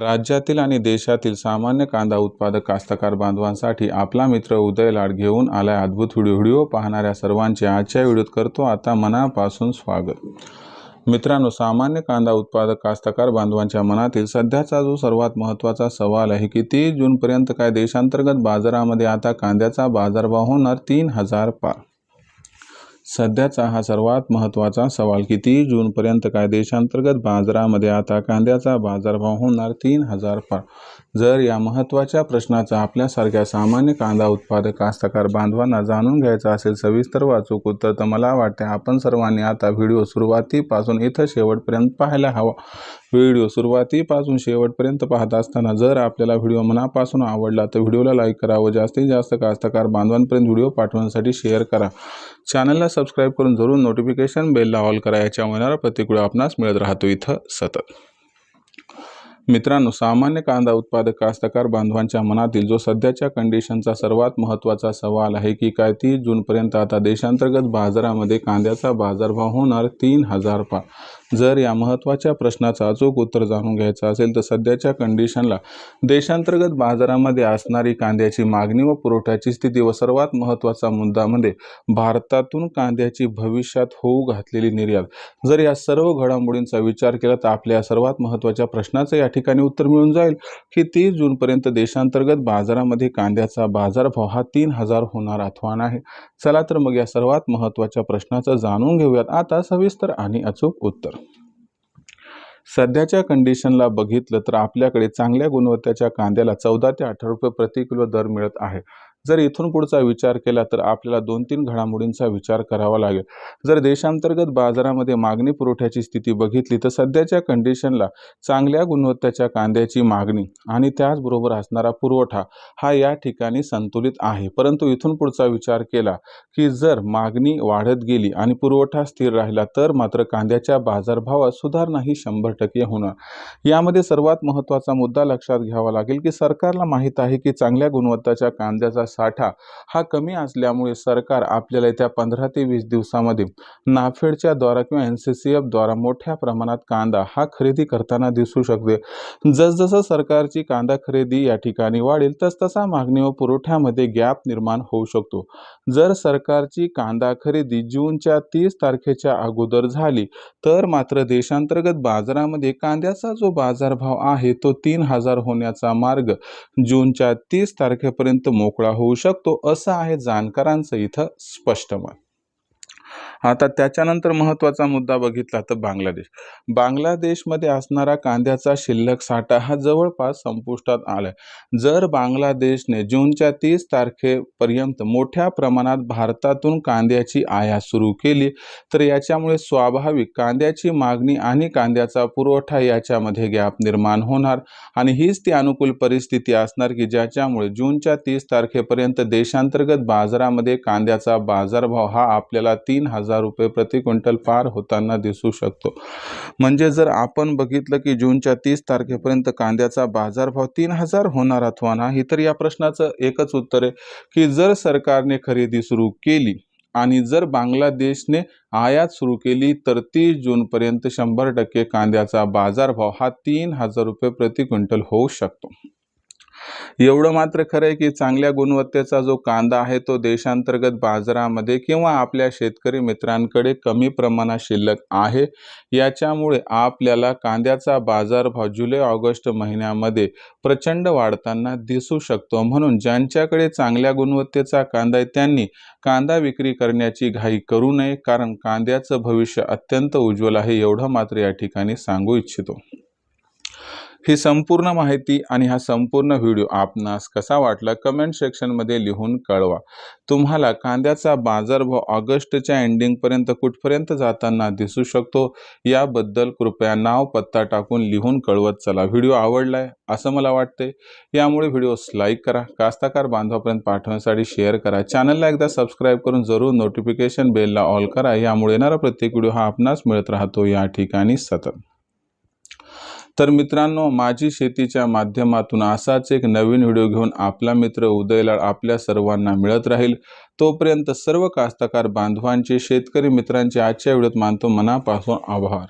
राज्यातील आणि देशातील सामान्य कांदा उत्पादक कास्तकार बांधवांसाठी आपला मित्र उदय लाड घेऊन आलाय अद्भुत व्हिडिओ. व्हिडिओ पाहणाऱ्या सर्वांचे आजच्या व्हिडिओत करतो आता मनापासून स्वागत. मित्रांनो सामान्य कांदा उत्पादक कास्तकार बांधवांच्या मनातील सध्याचा जो सर्वात महत्त्वाचा सवाल आहे की तीस जूनपर्यंत काय देशांतर्गत बाजारामध्ये आता कांद्याचा बाजारभाव होणार तीन हजार पार. सध्याचा हा सर्वात महत्त्वाचा सवाल की तीस जूनपर्यंत काय देशांतर्गत बाजारामध्ये आता कांद्याचा बाजारभाव होणार तीन हजार पार जर या महत्त्वाच्या प्रश्नाचा आपल्यासारख्या सामान्य कांदा उत्पादक कास्तकार बांधवांना जाणून घ्यायचा असेल सविस्तर वाचूक उत्तर तर मला वाटते आपण सर्वांनी आता व्हिडिओ सुरुवातीपासून इथं शेवटपर्यंत पाहायला हवा. व्हिडिओ सुरुवातीपासून शेवटपर्यंत पाहत असताना जर आपल्याला व्हिडिओ मनापासून आवडला तर व्हिडिओला लाईक करा व जास्तीत जास्त कास्तकार बांधवांपर्यंत व्हिडिओ पाठवण्यासाठी शेअर करा. चॅनलला सबस्क्राईब करून जरूर नोटिफिकेशन बेलला ऑल करा याच्या होणारा प्रत्येक आपणास मिळत राहतो. इथं सतत. मित्रांनो सामान्य कांदा उत्पादक कास्तकार बांधवांच्या मनातील जो सध्याच्या कंडिशनचा सर्वात महत्त्वाचा सवाल आहे की काय तीस जूनपर्यंत आता देशांतर्गत बाजारामध्ये कांद्याचा बाजारभाव होणार तीन हजार पा जर या महत्त्वाच्या प्रश्नाचं अचूक उत्तर जाणून घ्यायचं असेल तर सध्याच्या कंडिशनला देशांतर्गत बाजारामध्ये असणारी कांद्याची मागणी व पुरवठ्याची स्थिती व सर्वात महत्त्वाचा मुद्दा म्हणजे भारतातून कांद्याची भविष्यात होऊ घातलेली निर्यात. जर या सर्व घडामोडींचा विचार केला तर आपल्या सर्वात महत्त्वाच्या प्रश्नाचं या ठिकाणी उत्तर मिळून जाईल की तीस जूनपर्यंत देशांतर्गत बाजारामध्ये कांद्याचा बाजारभाव हा तीन हजार होणार अथवा आहे. चला तर मग या सर्वात महत्त्वाच्या प्रश्नाचं जाणून घेऊयात. आता सविस्तर आणि अचूक उत्तर. सध्याच्या कंडिशनला बघितलं तर आपल्याकडे चांगल्या गुणवत्तेच्या कांद्याला चौदा ते अठरा रुपये प्रति किलो दर मिळत आहे. जर इथून पुढचा विचार केला तर आपल्याला दोन तीन घडामोडींचा विचार करावा लागेल. जर देशांतर्गत बाजारामध्ये मागणी पुरवठ्याची स्थिती बघितली तर सध्याच्या कंडिशनला चांगल्या गुणवत्तेच्या कांद्याची मागणी आणि त्याचबरोबर असणारा पुरवठा हा या ठिकाणी संतुलित आहे. परंतु इथून पुढचा विचार केला की जर मागणी वाढत गेली आणि पुरवठा स्थिर राहिला तर मात्र कांद्याच्या बाजारभावात सुधारणा ही शंभर टक्के होणार. यामध्ये सर्वात महत्त्वाचा मुद्दा लक्षात घ्यावा लागेल की सरकारला माहीत आहे की चांगल्या गुणवत्ताच्या कांद्याचा साठा हा कमी असल्यामुळे सरकार आपल्याला येत्या पंधरा ते वीस दिवसामध्ये नाफेडच्या द्वारा किंवा एन सी सी एफद्वारा मोठ्या प्रमाणात कांदा हा खरेदी करताना दिसू शकते. जसजसं सरकारची कांदा खरेदी या ठिकाणी वाढेल तसतसा मागणी व पुरवठ्यामध्ये गॅप निर्माण होऊ शकतो. जर सरकारची कांदा खरेदी जूनच्या तीस तारखेच्या अगोदर झाली तर मात्र देशांतर्गत बाजारामध्ये कांद्याचा जो बाजारभाव आहे तो तीन हजार होण्याचा मार्ग जूनच्या तीस तारखेपर्यंत मोकळा होऊ शकतो असं आहे जाणकारांचं इथं स्पष्ट मत. आता त्याच्यानंतर महत्त्वाचा मुद्दा बघितला तर बांगलादेश. बांगलादेशमध्ये असणारा कांद्याचा शिल्लक साठा हा जवळपास संपुष्टात आला जर बांगलादेशने जूनच्या तीस तारखेपर्यंत मोठ्या प्रमाणात भारतातून कांद्याची आयात सुरू केली तर याच्यामुळे स्वाभाविक कांद्याची मागणी आणि कांद्याचा पुरवठा याच्यामध्ये गॅप निर्माण होणार. आणि हीच ती अनुकूल परिस्थिती असणार की ज्याच्यामुळे जूनच्या तीस तारखेपर्यंत देशांतर्गत बाजारामध्ये कांद्याचा बाजारभाव हा आपल्याला तीन हजार रुपये प्रति क्विंटल पार होताना दिसू शकतो. म्हणजे जर आपण बघितलं की जूनच्या तीस तारखेपर्यंत कांद्याचा बाजारभाव तीन हजार होणार अथवा नाही तर या प्रश्नाचं एकच उत्तर आहे की जर सरकारने खरेदी सुरू केली आणि जर बांगलादेशने आयात सुरू केली तर तीस जूनपर्यंत शंभर टक्के कांद्याचा बाजारभाव हा तीन हजार रुपये प्रति क्विंटल होऊ शकतो. एवढं मात्र खरं आहे की चांगल्या गुणवत्तेचा जो कांदा आहे तो देशांतर्गत बाजारामध्ये किंवा आपल्या शेतकरी मित्रांकडे कमी प्रमाणात शिल्लक आहे. याच्यामुळे आपल्याला कांद्याचा बाजारभाव जुलै ऑगस्ट महिन्यामध्ये प्रचंड वाढताना दिसू शकतो. म्हणून ज्यांच्याकडे चांगल्या गुणवत्तेचा कांदा आहे त्यांनी कांदा विक्री करण्याची घाई करू नये कारण कांद्याचं भविष्य अत्यंत उज्ज्वल आहे एवढं मात्र या ठिकाणी सांगू इच्छितो. ही संपूर्ण माहिती आणि हा संपूर्ण व्हिडिओ आपणास कसा वाटला कमेंट सेक्शनमध्ये लिहून कळवा. तुम्हाला कांद्याचा बाजारभाव ऑगस्टच्या एंडिंगपर्यंत कुठपर्यंत जाताना दिसू शकतो याबद्दल कृपया नाव पत्ता टाकून लिहून कळवत चला. व्हिडिओ आवडलाय असं मला वाटते यामुळे व्हिडिओस लाईक करा कास्ताकार बांधवापर्यंत पाठवण्यासाठी शेअर करा. चॅनलला एकदा सबस्क्राईब करून जरूर नोटिफिकेशन बेलला ऑल करा. यामुळे येणारा प्रत्येक व्हिडिओ हा आपणास मिळत राहतो. या ठिकाणी सतत. तर मित्रांनो माझी शेतीच्या माध्यमातून असाच एक नवीन व्हिडिओ घेऊन आपला मित्र उदयलाड आपल्या सर्वांना मिळत राहील. तोपर्यंत सर्व कास्तकार बांधवांचे शेतकरी मित्रांचे आजच्या व्हिडिओत मानतो मनापासून आभार.